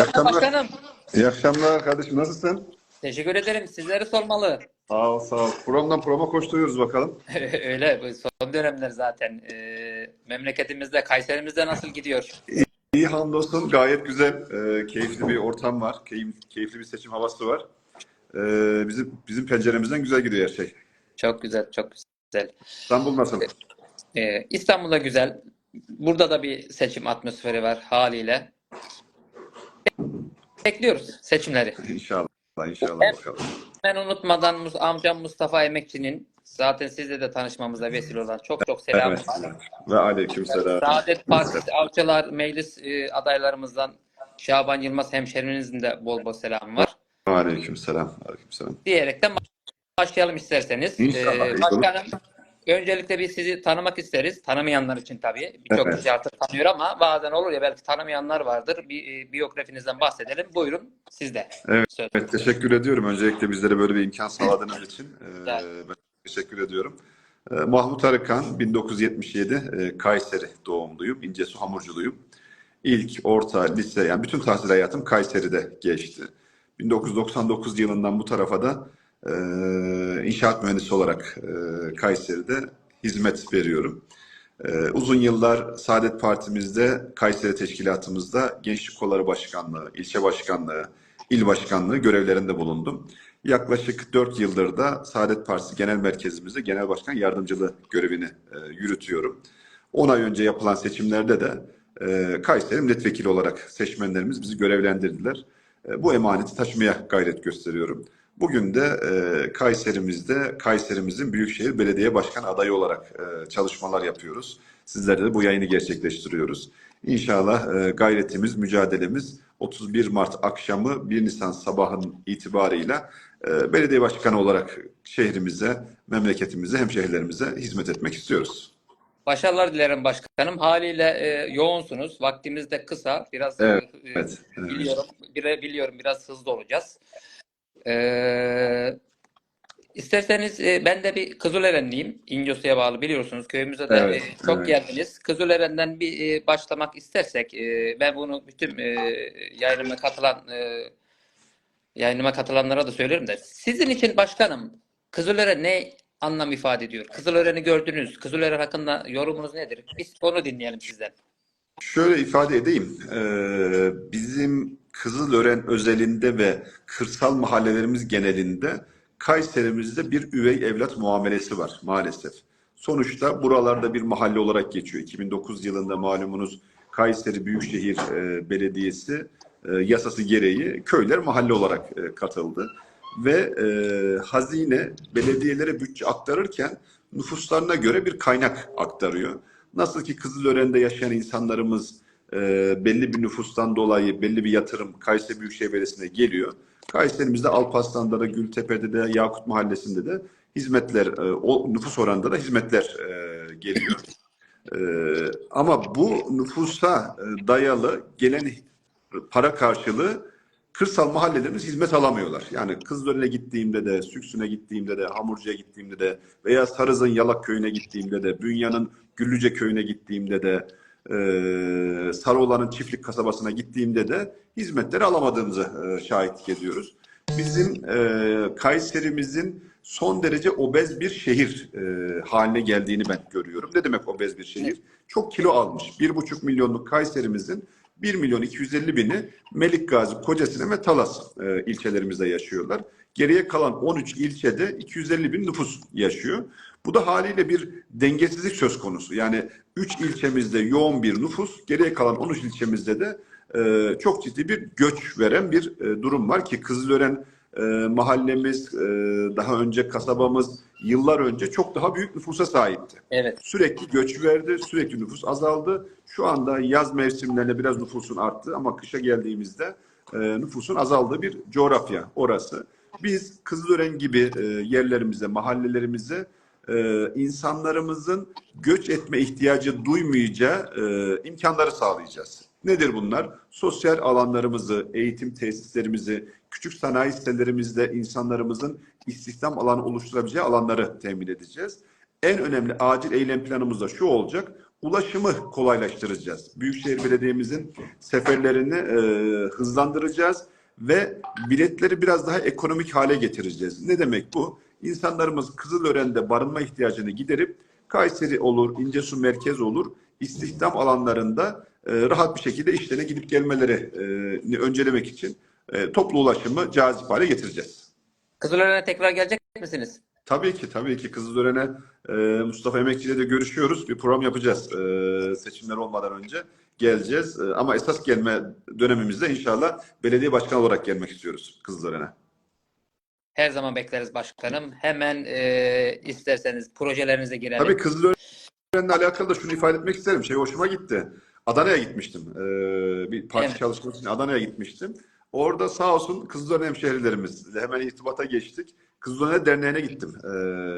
akşamlar akşamlar. başkanım. İyi akşamlar kardeşim nasılsın? Teşekkür ederim. Sizleri sormalı. Sağ ol sağ ol. Programdan programa koşturuyoruz bakalım. Öyle. bu Son dönemler zaten. Ee, memleketimizde, Kayserimizde nasıl gidiyor? İyi hamdolsun gayet güzel. Ee, keyifli bir ortam var. Keyif, keyifli bir seçim havası var. Ee, bizim bizim penceremizden güzel gidiyor her şey. Çok güzel, çok güzel. İstanbul nasıl? Ee, İstanbul'da güzel. Burada da bir seçim atmosferi var haliyle. Bekliyoruz seçimleri. İnşallah inşallah Evet. bakalım. Ben unutmadan amcam Mustafa Emekçi'nin zaten sizle de tanışmamıza vesile olan çok çok selam Evet. Ve aleykümselam. Saadet Partisi Avcılar Meclis e, adaylarımızdan Şaban Yılmaz hemşerimizin de bol bol selamı var. Aleykümselam. Aleykümselam. Diyerekten başlayalım isterseniz. İnşallah, Ee, başkanım öncelikle bir sizi tanımak isteriz. Tanımayanlar için tabii. Birçok Evet. kişi artık tanıyor ama bazen olur ya belki tanımayanlar vardır. Bir e, biyografinizden bahsedelim. Buyurun sizde. Evet. Söz. Evet, teşekkür ediyorum. Öncelikle bizlere böyle bir imkan sağladığınız için e, Güzel. ben teşekkür ediyorum. E, Mahmut Arıkan, 1977 e, Kayseri doğumluyum. İncesu Hamurculuyum. İlk, orta, lise yani bütün tahsil hayatım Kayseri'de geçti. 1999 yılından bu tarafa da e, inşaat mühendisi olarak e, Kayseri'de hizmet veriyorum. Ee, uzun yıllar Saadet Partimizde, Kayseri Teşkilatımızda Gençlik Kolları Başkanlığı, ilçe başkanlığı, il başkanlığı görevlerinde bulundum. Yaklaşık 4 yıldır da Saadet Partisi Genel Merkezimizde Genel Başkan Yardımcılığı görevini e, yürütüyorum. 10 ay önce yapılan seçimlerde de e, Kayseri Milletvekili olarak seçmenlerimiz bizi görevlendirdiler. E, bu emaneti taşımaya gayret gösteriyorum. Bugün de e, Kayserimizde Kayserimizin Büyükşehir Belediye Başkan adayı olarak e, çalışmalar yapıyoruz. Sizlerle de bu yayını gerçekleştiriyoruz. İnşallah e, gayretimiz, mücadelemiz 31 Mart akşamı 1 Nisan sabahın itibarıyla e, belediye başkanı olarak şehrimize, memleketimize, hemşehrilerimize hizmet etmek istiyoruz. Başarılar dilerim başkanım. Haliyle e, yoğunsunuz. Vaktimiz de kısa. Biraz Evet, e, evet, evet. biliyorum. Bire, biliyorum biraz hızlı olacağız. Ee, isterseniz e, ben de bir Kızılerenliyim. İncesu'ya bağlı biliyorsunuz. Köyümüze de Evet, e, çok evet. geldiniz. Kızıleren'den bir e, başlamak istersek e, ben bunu bütün e, yayınıma katılan e, yayınıma katılanlara da söylerim de sizin için başkanım Kızılören ne anlam ifade ediyor? Kızılören'i gördünüz. Kızılören hakkında yorumunuz nedir? Biz onu dinleyelim sizden. Şöyle ifade edeyim. Ee, bizim Kızılören özelinde ve kırsal mahallelerimiz genelinde Kayserimizde bir üvey evlat muamelesi var maalesef. Sonuçta buralarda bir mahalle olarak geçiyor. 2009 yılında malumunuz Kayseri Büyükşehir e, Belediyesi e, yasası gereği köyler mahalle olarak e, katıldı. Ve e, hazine belediyelere bütçe aktarırken nüfuslarına göre bir kaynak aktarıyor. Nasıl ki Kızılören'de yaşayan insanlarımız e, belli bir nüfustan dolayı belli bir yatırım Kayseri Büyükşehir Belediyesi'ne geliyor. Kayserimizde Alparslan'da da Gültepe'de de Yakut Mahallesi'nde de hizmetler e, o nüfus oranında da hizmetler e, geliyor. E, ama bu nüfusa e, dayalı gelen para karşılığı kırsal mahallelerimiz hizmet alamıyorlar. Yani Kızılören'e gittiğimde de, Süksü'ne gittiğimde de, Hamurcu'ya gittiğimde de veya Sarız'ın Yalak köyüne gittiğimde de, Bünya'nın Güllüce köyüne gittiğimde de, e, Sarıoğlan'ın çiftlik kasabasına gittiğimde de hizmetleri alamadığımızı e, şahitlik ediyoruz. Bizim e, Kayserimizin son derece obez bir şehir e, haline geldiğini ben görüyorum. Ne demek obez bir şehir? Çok kilo almış. 1,5 milyonluk Kayserimizin 1 milyon 250 bini Melikgazi, Kocasine ve Talas e, ilçelerimizde yaşıyorlar. Geriye kalan 13 ilçede 250 bin nüfus yaşıyor. Bu da haliyle bir dengesizlik söz konusu. Yani 3 ilçemizde yoğun bir nüfus, geriye kalan 13 ilçemizde de e, çok ciddi bir göç veren bir e, durum var ki Kızılören e, mahallemiz, e, daha önce kasabamız yıllar önce çok daha büyük nüfusa sahipti. Evet. Sürekli göç verdi, sürekli nüfus azaldı. Şu anda yaz mevsimlerinde biraz nüfusun arttı ama kışa geldiğimizde e, nüfusun azaldığı bir coğrafya orası. Biz Kızılören gibi e, yerlerimize, mahallelerimize e, insanlarımızın göç etme ihtiyacı duymayacağı e, imkanları sağlayacağız. Nedir bunlar? Sosyal alanlarımızı, eğitim tesislerimizi, küçük sanayi sitelerimizde insanlarımızın istihdam alanı oluşturabileceği alanları temin edeceğiz. En önemli acil eylem planımız da şu olacak. ulaşımı kolaylaştıracağız. Büyükşehir Belediye'mizin seferlerini e, hızlandıracağız ve biletleri biraz daha ekonomik hale getireceğiz. Ne demek bu? İnsanlarımız Kızılören'de barınma ihtiyacını giderip Kayseri olur, İncesu merkez olur, istihdam alanlarında e, rahat bir şekilde işlerine gidip gelmeleri e, öncelemek için e, toplu ulaşımı cazip hale getireceğiz. Kızılören'e tekrar gelecek misiniz? Tabii ki, tabii ki Kızılören'e e, Mustafa Emekçi ile de görüşüyoruz. Bir program yapacağız e, seçimler olmadan önce. Geleceğiz E, ama esas gelme dönemimizde inşallah belediye başkanı olarak gelmek istiyoruz Kızılören'e. Her zaman bekleriz başkanım. Hemen e, isterseniz projelerinize girelim. Tabii Kızılören'le alakalı da şunu ifade etmek isterim. Şey hoşuma gitti. Adana'ya gitmiştim. E, bir parti Evet. çalışması için Adana'ya gitmiştim. Orada sağ olsun Kızılören hemşehrilerimizle hemen irtibata geçtik. Kızılören Derneği'ne gittim e,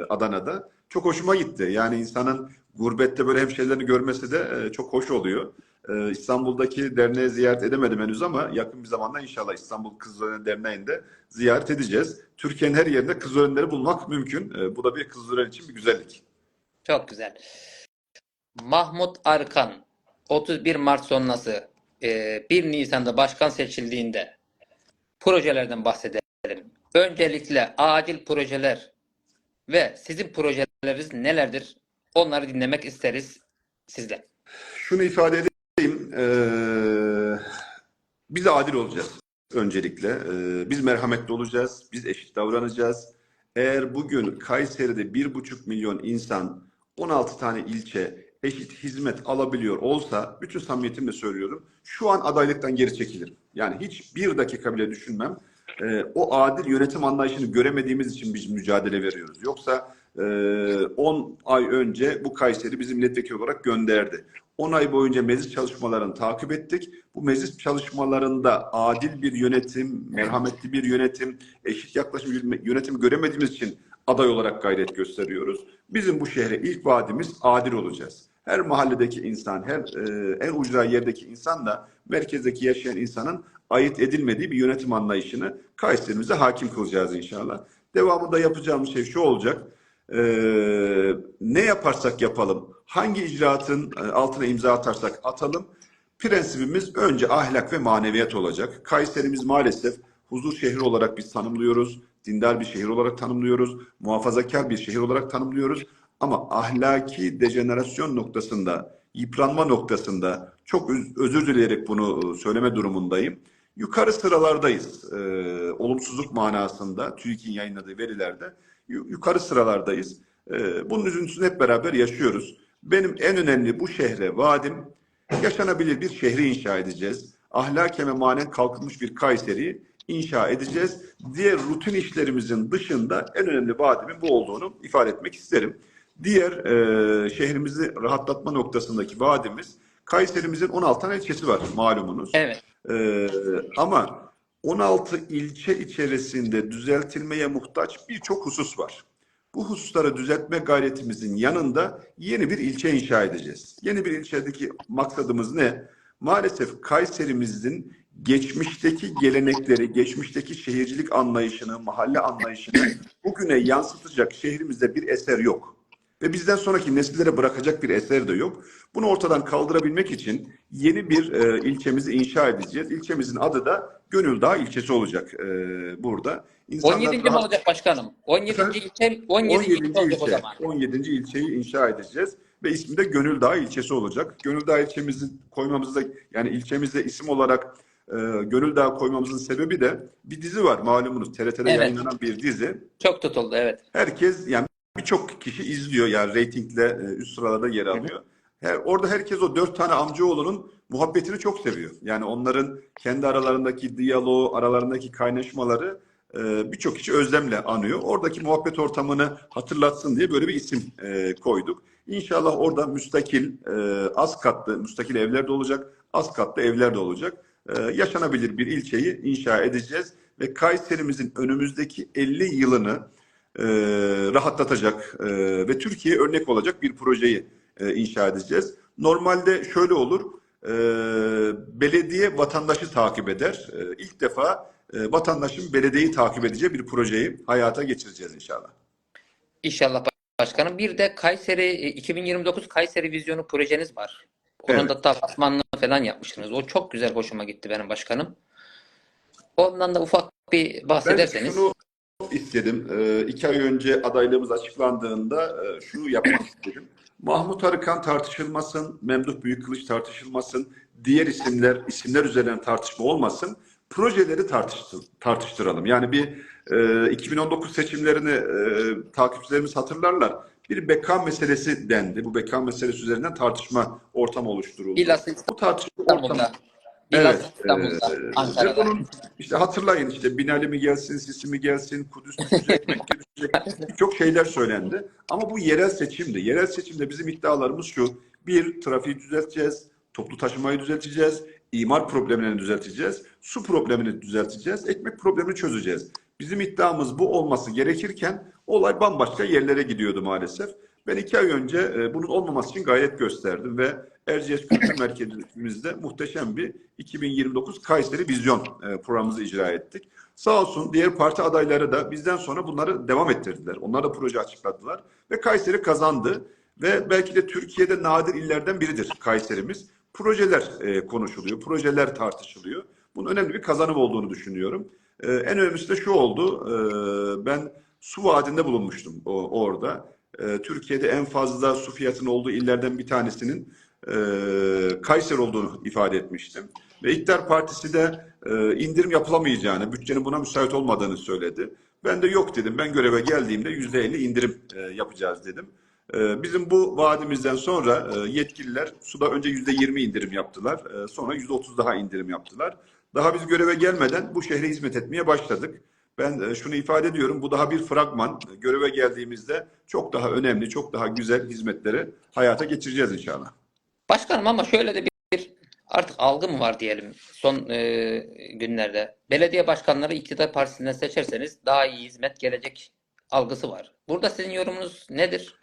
Adana'da. Çok hoşuma gitti. Yani insanın gurbette böyle hemşehrilerini görmesi de e, çok hoş oluyor. E, İstanbul'daki derneği ziyaret edemedim henüz ama yakın bir zamanda inşallah İstanbul Kızılören Derneği'nde ziyaret edeceğiz. Türkiye'nin her yerinde Kızılörenleri bulmak mümkün. E, bu da bir Kızılören için bir güzellik. Çok güzel. Mahmut Arkan 31 Mart sonrası e, 1 Nisan'da başkan seçildiğinde projelerden bahsedelim. Öncelikle acil projeler ve sizin projeleriniz nelerdir? Onları dinlemek isteriz sizden. Şunu ifade edeyim. Eee, biz adil olacağız öncelikle. Eee, biz merhametli olacağız. Biz eşit davranacağız. Eğer bugün Kayseri'de bir buçuk milyon insan 16 tane ilçe eşit hizmet alabiliyor olsa bütün samimiyetimle söylüyorum şu an adaylıktan geri çekilirim. Yani hiç bir dakika bile düşünmem. Eee, o adil yönetim anlayışını göremediğimiz için biz mücadele veriyoruz. Yoksa 10 ay önce bu Kayseri bizim milletvekili olarak gönderdi. 10 ay boyunca meclis çalışmalarını takip ettik. Bu meclis çalışmalarında adil bir yönetim, merhametli bir yönetim, eşit yaklaşım bir yönetim göremediğimiz için aday olarak gayret gösteriyoruz. Bizim bu şehre ilk vaadimiz adil olacağız. Her mahalledeki insan, her e, en ucra yerdeki insan da merkezdeki yaşayan insanın ait edilmediği bir yönetim anlayışını Kayseri'mize hakim kılacağız inşallah. Devamında yapacağımız şey şu olacak. Ee, ne yaparsak yapalım, hangi icraatın e, altına imza atarsak atalım, prensibimiz önce ahlak ve maneviyat olacak. Kayserimiz maalesef huzur şehri olarak biz tanımlıyoruz, dindar bir şehir olarak tanımlıyoruz, muhafazakar bir şehir olarak tanımlıyoruz. Ama ahlaki dejenerasyon noktasında, yıpranma noktasında çok öz- özür dileyerek bunu e, söyleme durumundayım. Yukarı sıralardayız. Ee, olumsuzluk manasında TÜİK'in yayınladığı verilerde yukarı sıralardayız. Ee, bunun üzüntüsünü hep beraber yaşıyoruz. Benim en önemli bu şehre vaadim yaşanabilir bir şehri inşa edeceğiz. Ahlaken ve manen kalkınmış bir Kayseri'yi inşa edeceğiz. Diğer rutin işlerimizin dışında en önemli vaadimin bu olduğunu ifade etmek isterim. Diğer e, şehrimizi rahatlatma noktasındaki vaadimiz Kayserimizin 16 tane ilçesi var malumunuz. Evet. Ee, ama 16 ilçe içerisinde düzeltilmeye muhtaç birçok husus var. Bu hususları düzeltme gayretimizin yanında yeni bir ilçe inşa edeceğiz. Yeni bir ilçedeki maksadımız ne? Maalesef Kayserimizin geçmişteki gelenekleri, geçmişteki şehircilik anlayışını, mahalle anlayışını bugüne yansıtacak şehrimizde bir eser yok. Ve bizden sonraki nesillere bırakacak bir eser de yok. Bunu ortadan kaldırabilmek için yeni bir e, ilçemizi inşa edeceğiz. İlçemizin adı da Gönüldağ ilçesi olacak e, burada. İnsanlar 17. mi rahat- olacak başkanım? 17. Efendim? ilçe 17. 17. ilçe olacak o ilçe. zaman. 17. ilçeyi inşa edeceğiz ve ismi de Gönüldağ ilçesi olacak. Gönüldağ ilçemizi koymamızda yani ilçemizde isim olarak e, Gönüldağ koymamızın sebebi de bir dizi var malumunuz TRT'de Evet. yayınlanan bir dizi. Çok tutuldu evet. Herkes yani birçok kişi izliyor yani reytingle e, üst sıralarda yer alıyor. Her, orada herkes o dört tane amcaoğlunun muhabbetini çok seviyor. Yani onların kendi aralarındaki diyaloğu, aralarındaki kaynaşmaları e, birçok kişi özlemle anıyor. Oradaki muhabbet ortamını hatırlatsın diye böyle bir isim e, koyduk. İnşallah orada müstakil, az katlı müstakil evler de olacak, az katlı evler de olacak. Yaşanabilir bir ilçeyi inşa edeceğiz ve Kayserimizin önümüzdeki 50 yılını e, rahatlatacak e, ve Türkiye'ye örnek olacak bir projeyi e, inşa edeceğiz. Normalde şöyle olur, e, belediye vatandaşı takip eder. E, ilk defa e, vatandaşın belediyeyi takip edeceği bir projeyi hayata geçireceğiz inşallah. İnşallah başkanım. Bir de Kayseri e, 2029 Kayseri Vizyonu projeniz var. Onun Evet. da taslamanını falan yapmıştınız. O çok güzel hoşuma gitti benim başkanım. Ondan da ufak bir Ben bahsederseniz. şunu istedim. Ee, iki ay önce adaylığımız açıklandığında e, şunu yapmak istedim. Mahmut Arıkan tartışılmasın, Memduh Büyükkılıç tartışılmasın, diğer isimler, isimler üzerinden tartışma olmasın. Projeleri tartıştı, tartıştıralım. Yani bir e, 2019 seçimlerini e, takipçilerimiz hatırlarlar. Bir beka meselesi dendi. Bu beka meselesi üzerinden tartışma ortamı oluşturuldu. Bilhassa Bu tartışma ortamı Evet, İstanbul'da, e, Ankara'da. bunun işte hatırlayın işte Binali mi gelsin, Sisi mi gelsin, Kudüs düşecek, Mekke düşecek birçok şeyler söylendi. Ama bu yerel seçimdi. Yerel seçimde bizim iddialarımız şu. Bir, trafiği düzelteceğiz, toplu taşımayı düzelteceğiz, imar problemlerini düzelteceğiz, su problemini düzelteceğiz, ekmek problemini çözeceğiz. Bizim iddiamız bu olması gerekirken olay bambaşka yerlere gidiyordu maalesef. Ben iki ay önce e, bunun olmaması için gayret gösterdim ve Erciyes Kültür Merkezimizde muhteşem bir 2029 Kayseri Vizyon e, programımızı icra ettik. Sağ olsun diğer parti adayları da bizden sonra bunları devam ettirdiler. Onlar da proje açıkladılar ve Kayseri kazandı ve belki de Türkiye'de nadir illerden biridir Kayserimiz. Projeler e, konuşuluyor, projeler tartışılıyor. Bunun önemli bir kazanım olduğunu düşünüyorum. E, en önemlisi de şu oldu, e, ben su vaadinde bulunmuştum o, orada. E, Türkiye'de en fazla su fiyatının olduğu illerden bir tanesinin e, Kayseri olduğunu ifade etmiştim. Ve İktidar Partisi de e, indirim yapılamayacağını, bütçenin buna müsait olmadığını söyledi. Ben de yok dedim. Ben göreve geldiğimde %50 indirim e, yapacağız dedim. E, bizim bu vaadimizden sonra e, yetkililer suda önce %20 indirim yaptılar. E, sonra %30 daha indirim yaptılar. Daha biz göreve gelmeden bu şehre hizmet etmeye başladık. Ben e, şunu ifade ediyorum, bu daha bir fragman. Göreve geldiğimizde çok daha önemli, çok daha güzel hizmetleri hayata geçireceğiz inşallah. Başkanım ama şöyle de bir, bir artık algı mı var diyelim son e, günlerde. Belediye başkanları iktidar partisinden seçerseniz daha iyi hizmet gelecek algısı var. Burada sizin yorumunuz nedir?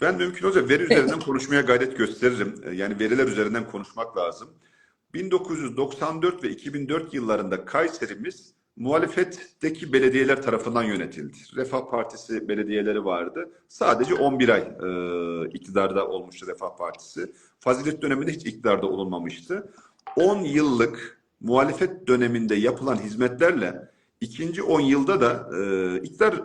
Ben mümkün olunca veri üzerinden konuşmaya gayret gösteririm. E, Yani veriler üzerinden konuşmak lazım. 1994 ve 2004 yıllarında Kayserimiz muhalefetteki belediyeler tarafından yönetildi. Refah Partisi belediyeleri vardı. Sadece 11 ay e, iktidarda olmuştu Refah Partisi. Fazilet döneminde hiç iktidarda olunmamıştı. 10 yıllık muhalefet döneminde yapılan hizmetlerle ikinci 10 yılda da e, iktidar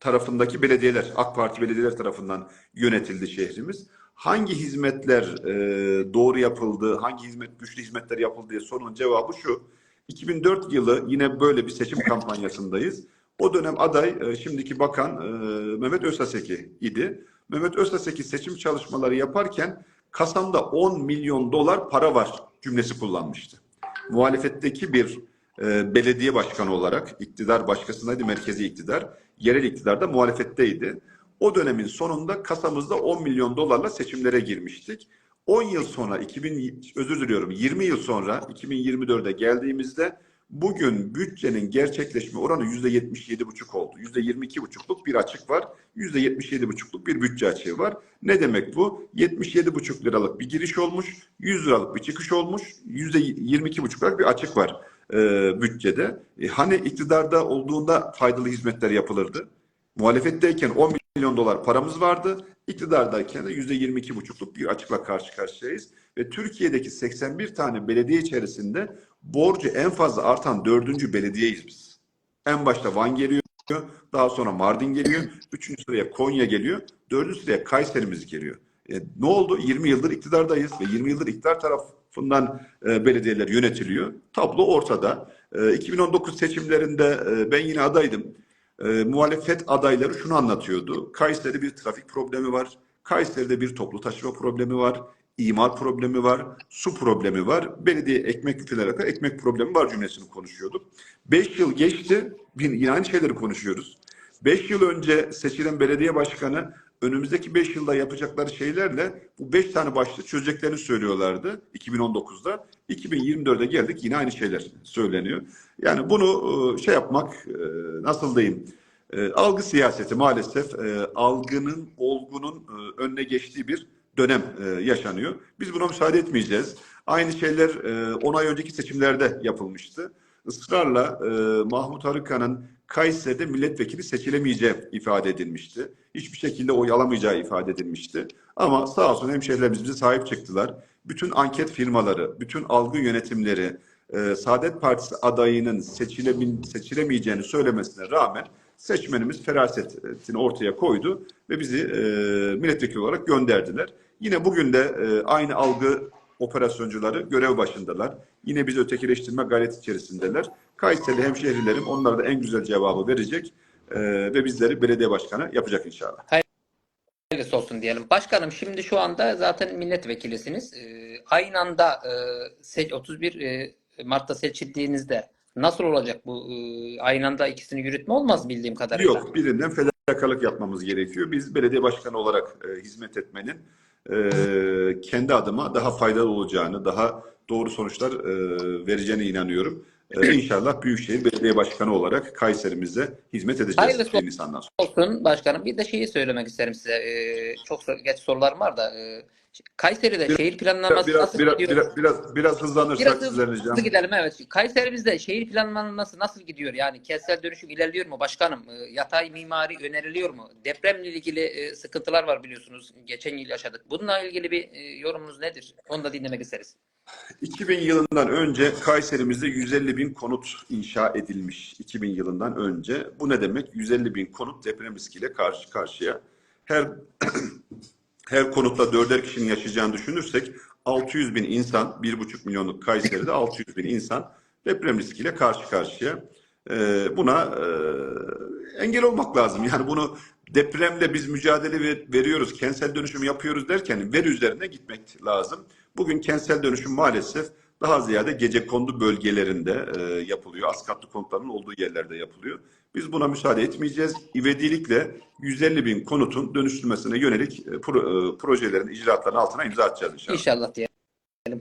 tarafındaki belediyeler, AK Parti belediyeler tarafından yönetildi şehrimiz. Hangi hizmetler e, doğru yapıldı, hangi hizmet güçlü hizmetler yapıldı diye sorunun cevabı şu. 2004 yılı yine böyle bir seçim kampanyasındayız. O dönem aday e, şimdiki bakan e, Mehmet Özsaseki idi. Mehmet Özsaseki seçim çalışmaları yaparken kasamda 10 milyon dolar para var cümlesi kullanmıştı. Muhalefetteki bir e, belediye başkanı olarak iktidar başkasındaydı, merkezi iktidar. Yerel iktidarda muhalefetteydi. O dönemin sonunda kasamızda 10 milyon dolarla seçimlere girmiştik. 10 yıl sonra 2000 özür diliyorum 20 yıl sonra 2024'e geldiğimizde bugün bütçenin gerçekleşme oranı %77,5 oldu. %22,5'luk bir açık var. %77,5'luk bir bütçe açığı var. Ne demek bu? 77,5 liralık bir giriş olmuş, 100 liralık bir çıkış olmuş, %22,5 liralık bir açık var e, bütçede. E, hani iktidarda olduğunda faydalı hizmetler yapılırdı. Muhalefetteyken 10 milyon dolar paramız vardı. İktidardayken de %22,5'luk bir açıkla karşı karşıyayız. Ve Türkiye'deki 81 tane belediye içerisinde borcu en fazla artan dördüncü belediyeyiz biz. En başta Van geliyor, daha sonra Mardin geliyor, üçüncü sıraya Konya geliyor, dördüncü sıraya Kayserimiz geliyor. E, ne oldu? 20 yıldır iktidardayız ve 20 yıldır iktidar tarafından e, belediyeler yönetiliyor. Tablo ortada. E, 2019 seçimlerinde e, ben yine adaydım. E, muhalefet adayları şunu anlatıyordu. Kayseri'de bir trafik problemi var. Kayseri'de bir toplu taşıma problemi var. imar problemi var. Su problemi var. Belediye ekmek yükülerek ekmek problemi var cümlesini konuşuyorduk. Beş yıl geçti. Yine aynı şeyleri konuşuyoruz. Beş yıl önce seçilen belediye başkanı önümüzdeki beş yılda yapacakları şeylerle bu beş tane başlığı çözeceklerini söylüyorlardı 2019'da. 2024'e geldik yine aynı şeyler söyleniyor. Yani bunu e, şey yapmak e, nasıl diyeyim e, algı siyaseti maalesef algının olgunun önüne geçtiği bir dönem yaşanıyor. Biz buna müsaade etmeyeceğiz. Aynı şeyler 10 ay önceki seçimlerde yapılmıştı. Israrla e, Mahmut Arıkan'ın Kayseri'de milletvekili seçilemeyeceği ifade edilmişti. Hiçbir şekilde oy alamayacağı ifade edilmişti. Ama sağ olsun hemşehrilerimiz bize sahip çıktılar. Bütün anket firmaları, bütün algı yönetimleri, e, Saadet Partisi adayının seçilemeyeceğini söylemesine rağmen seçmenimiz ferasetini ortaya koydu ve bizi e, milletvekili olarak gönderdiler. Yine bugün de e, aynı algı operasyoncuları görev başındalar. Yine bizi ötekileştirme gayreti içerisindeler. Kayseri hemşehrilerim onlara da en güzel cevabı verecek e, ve bizleri belediye başkanı yapacak inşallah. Hayırlısı olsun diyelim. Başkanım şimdi şu anda zaten milletvekilisiniz. Ee, aynı anda e, se- 31 e, Mart'ta seçildiğinizde nasıl olacak bu? e, aynı anda ikisini yürütme olmaz bildiğim kadarıyla. Yok, birinden fedakarlık yapmamız gerekiyor. Biz belediye başkanı olarak e, hizmet etmenin e, kendi adıma daha faydalı olacağını, daha doğru sonuçlar e, vereceğine inanıyorum. E, inşallah Büyükşehir Belediye Başkanı olarak Kayserimize hizmet edeceğiz Hayırlısı 1 Nisan'dan sonra. olsun başkanım. Bir de şeyi söylemek isterim size. Ee, çok sor- geç sorularım var da. e, Kayseri'de şehir planlaması Biraz, nasıl biraz, gidiyor? biraz, biraz, biraz hızlanırsak Biraz sizden hızlı ricam. gidelim evet. Kayserimizde şehir planlaması nasıl gidiyor? Yani kentsel dönüşüm ilerliyor mu başkanım? Ee, Yatay mimari öneriliyor mu? Depremle ilgili e, sıkıntılar var biliyorsunuz. Geçen yıl yaşadık. Bununla ilgili bir e, yorumunuz nedir? Onu da dinlemek isteriz. 2000 yılından önce Kayserimizde 150 bin konut inşa edilmiş. 2000 yılından önce. Bu ne demek? 150 bin konut deprem riskiyle karşı karşıya. Her her konutla dörder kişinin yaşayacağını düşünürsek 600 bin insan, 1,5 milyonluk Kayseri'de 600 bin insan deprem riskiyle karşı karşıya. Ee, buna e, engel olmak lazım. Yani bunu depremle biz mücadele ver- veriyoruz, kentsel dönüşüm yapıyoruz derken veri üzerine gitmek lazım. Bugün kentsel dönüşüm maalesef daha ziyade gece kondu bölgelerinde e, yapılıyor. Az katlı konutların olduğu yerlerde yapılıyor. Biz buna müsaade etmeyeceğiz. İvedilikle 150 bin konutun dönüştürmesine yönelik e, pro- e, projelerin, icraatların altına imza atacağız inşallah. İnşallah diyelim.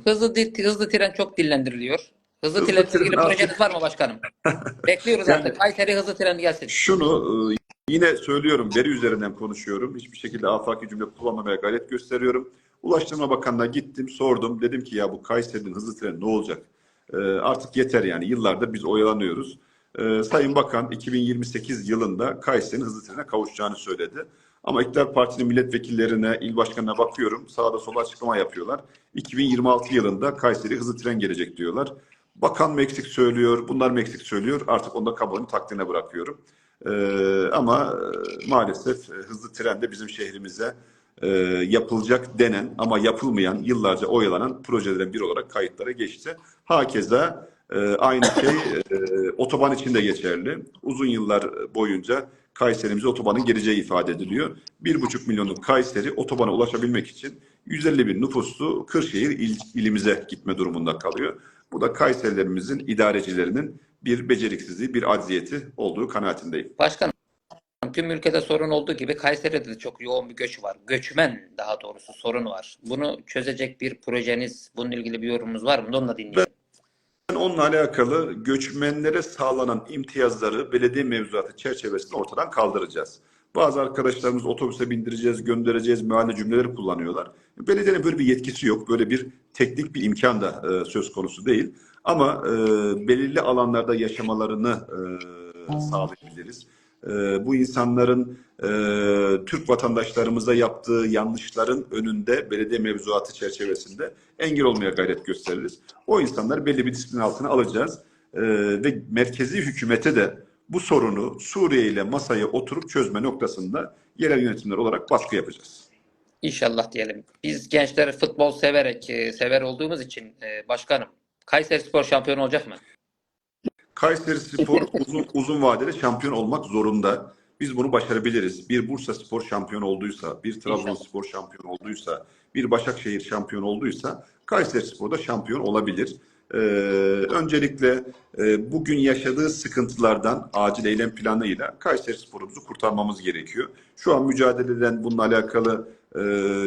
Hızlı hızlı tren çok dillendiriliyor. Hızlı, Hızlı tren ilgili projeniz var mı başkanım? Bekliyoruz Yani- artık. Kayseri hızlı tren gelsin. Şunu e, yine söylüyorum, veri üzerinden konuşuyorum. Hiçbir şekilde afaki cümle kullanmamaya gayret gösteriyorum. Ulaştırma Bakanı'na gittim, sordum. Dedim ki ya bu Kayseri'nin hızlı treni ne olacak? E, artık yeter yani. Yıllardır biz oyalanıyoruz. E, Sayın Bakan 2028 yılında Kayseri'nin hızlı trene kavuşacağını söyledi. Ama İktidar Partisi'nin milletvekillerine, il başkanına bakıyorum. Sağda sola açıklama yapıyorlar. 2026 yılında Kayseri hızlı tren gelecek diyorlar. Bakan mı eksik söylüyor, bunlar mı eksik söylüyor? Artık onu da kabulünü takdirine bırakıyorum. Ee, ama e, maalesef e, hızlı tren de bizim şehrimize e, yapılacak denen ama yapılmayan, yıllarca oyalanan projelerin biri olarak kayıtlara geçti. Hakeza e, aynı şey e, otoban için de geçerli. Uzun yıllar boyunca Kayserimize otobanın geleceği ifade ediliyor. 1,5 milyonluk Kayseri otobana ulaşabilmek için 150 bin nüfuslu Kırşehir il, ilimize gitme durumunda kalıyor. Bu da Kayserilerimizin idarecilerinin bir beceriksizliği, bir acziyeti olduğu kanaatindeyim. Başkanım, tüm ülkede sorun olduğu gibi Kayseri'de de çok yoğun bir göç var. Göçmen daha doğrusu sorun var. Bunu çözecek bir projeniz, bununla ilgili bir yorumunuz var mı? Onu da dinleyelim. Ben onunla alakalı göçmenlere sağlanan imtiyazları belediye mevzuatı çerçevesinde ortadan kaldıracağız. Bazı arkadaşlarımız otobüse bindireceğiz, göndereceğiz, meali cümleleri kullanıyorlar. Belediyenin böyle bir yetkisi yok. Böyle bir teknik bir imkan da e, söz konusu değil. Ama e, belirli alanlarda yaşamalarını e, sağlayabiliriz. E, bu insanların e, Türk vatandaşlarımıza yaptığı yanlışların önünde belediye mevzuatı çerçevesinde engel olmaya gayret gösteririz. O insanları belli bir disiplin altına alacağız E, ve merkezi hükümete de bu sorunu Suriye ile masaya oturup çözme noktasında yerel yönetimler olarak baskı yapacağız. İnşallah diyelim. Biz gençler futbol severek, e, sever olduğumuz için e, başkanım, Kayseri Spor şampiyon olacak mı? Kayseri Spor uzun uzun vadede şampiyon olmak zorunda. Biz bunu başarabiliriz. Bir Bursa Spor şampiyon olduysa, bir Trabzonspor şampiyon olduysa, bir Başakşehir şampiyon olduysa Kayseri Spor da şampiyon olabilir. Ee, öncelikle e, bugün yaşadığı sıkıntılardan acil eylem planıyla Kayseri Spor'umuzu kurtarmamız gerekiyor. Şu an mücadele eden bununla alakalı e,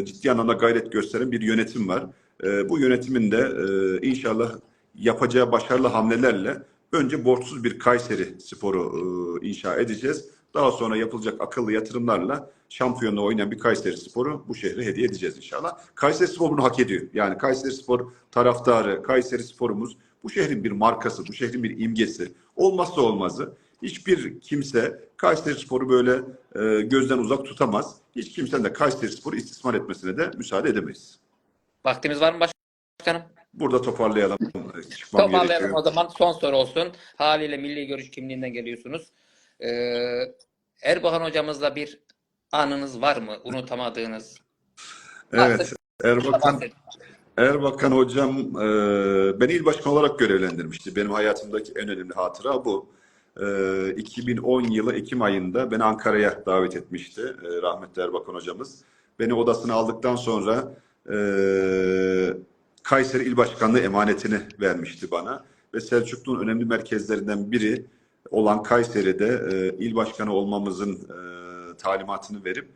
ciddi anlamda gayret gösteren bir yönetim var. E, bu yönetimin de e, inşallah yapacağı başarılı hamlelerle önce borçsuz bir Kayseri Sporu e, inşa edeceğiz. Daha sonra yapılacak akıllı yatırımlarla şampiyonluğu oynayan bir Kayseri Sporu bu şehre hediye edeceğiz inşallah. Kayseri Spor bunu hak ediyor. Yani Kayseri Spor taraftarı, Kayseri Sporumuz Bu şehrin bir markası, bu şehrin bir imgesi, olmazsa olmazı. Hiçbir kimse Kayseri Spor'u böyle e, gözden uzak tutamaz. Hiç kimsenin de Kayseri Spor'u istismar etmesine de müsaade edemeyiz. Vaktimiz var mı başkanım? Burada toparlayalım. Çıkmam Toparlayalım gerekiyor. o zaman son soru olsun. Haliyle milli görüş kimliğinden geliyorsunuz. Ee, Erbakan hocamızla bir anınız var mı? Unutamadığınız. Evet, Erbakan. Erbakan hocam e, beni il başkanı olarak görevlendirmişti. Benim hayatımdaki en önemli hatıra bu. E, 2010 yılı Ekim ayında beni Ankara'ya davet etmişti e, rahmetli Erbakan hocamız. Beni odasına aldıktan sonra e, Kayseri İl Başkanlığı emanetini vermişti bana. Ve Selçuklu'nun önemli merkezlerinden biri olan Kayseri'de e, il başkanı olmamızın e, talimatını verip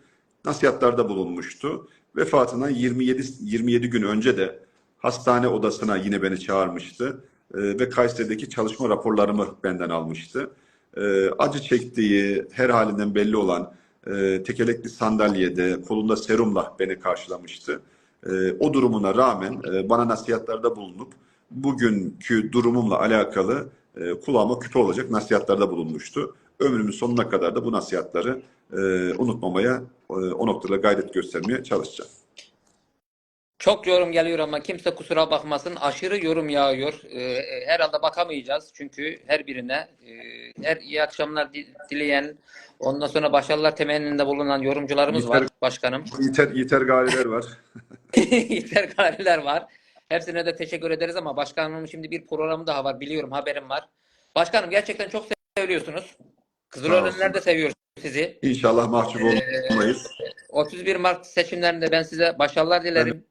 nasihatlarda bulunmuştu. Vefatından 27 27 gün önce de hastane odasına yine beni çağırmıştı E, ve Kayseri'deki çalışma raporlarımı benden almıştı. E, acı çektiği her halinden belli olan e, tekerlekli sandalyede kolunda serumla beni karşılamıştı. E, o durumuna rağmen e, bana nasihatlarda bulunup bugünkü durumumla alakalı e, kulağıma küpe olacak nasihatlarda bulunmuştu. Ömrümün sonuna kadar da bu nasihatları e, unutmamaya, e, o noktada gayret göstermeye çalışacağım. Çok yorum geliyor ama kimse kusura bakmasın. Aşırı yorum yağıyor. Ee, herhalde bakamayacağız. Çünkü her birine e, her iyi akşamlar di- dileyen, ondan sonra başarılar temenninde bulunan yorumcularımız var Yeter. başkanım. Yeter, yeter galiler var. Yeter gariler var. Hepsine de teşekkür ederiz ama başkanımın şimdi bir programı daha var. Biliyorum haberim var. Başkanım gerçekten çok seviyorsunuz. Kızılörenler de seviyor sizi. İnşallah mahcup olmayız. 31 Mart seçimlerinde ben size başarılar dilerim.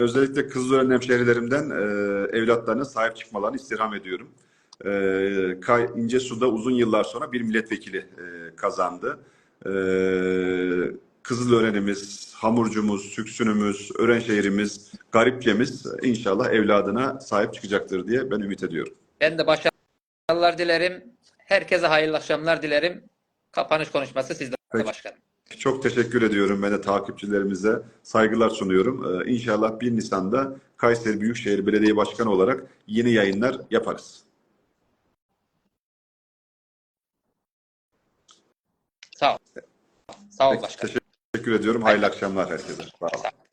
Özellikle Kızılören hemşehrilerimden e, evlatlarına sahip çıkmalarını istirham ediyorum. E, Kay, İncesu'da uzun yıllar sonra bir milletvekili e, kazandı. E, Kızılören'imiz, hamurcumuz, süksünümüz, öğrenşehirimiz, garipçemiz inşallah evladına sahip çıkacaktır diye ben ümit ediyorum. Ben de başarılar dilerim. Herkese hayırlı akşamlar dilerim. Kapanış konuşması sizde Peki. başkanım. Çok teşekkür ediyorum. Ben de takipçilerimize saygılar sunuyorum. Ee, İnşallah 1 Nisan'da Kayseri Büyükşehir Belediye Başkanı olarak yeni yayınlar yaparız. Sağ ol. Sağ ol Peki, başkanım. Teşekkür ediyorum. Hayırlı akşamlar herkese. Sağ olun.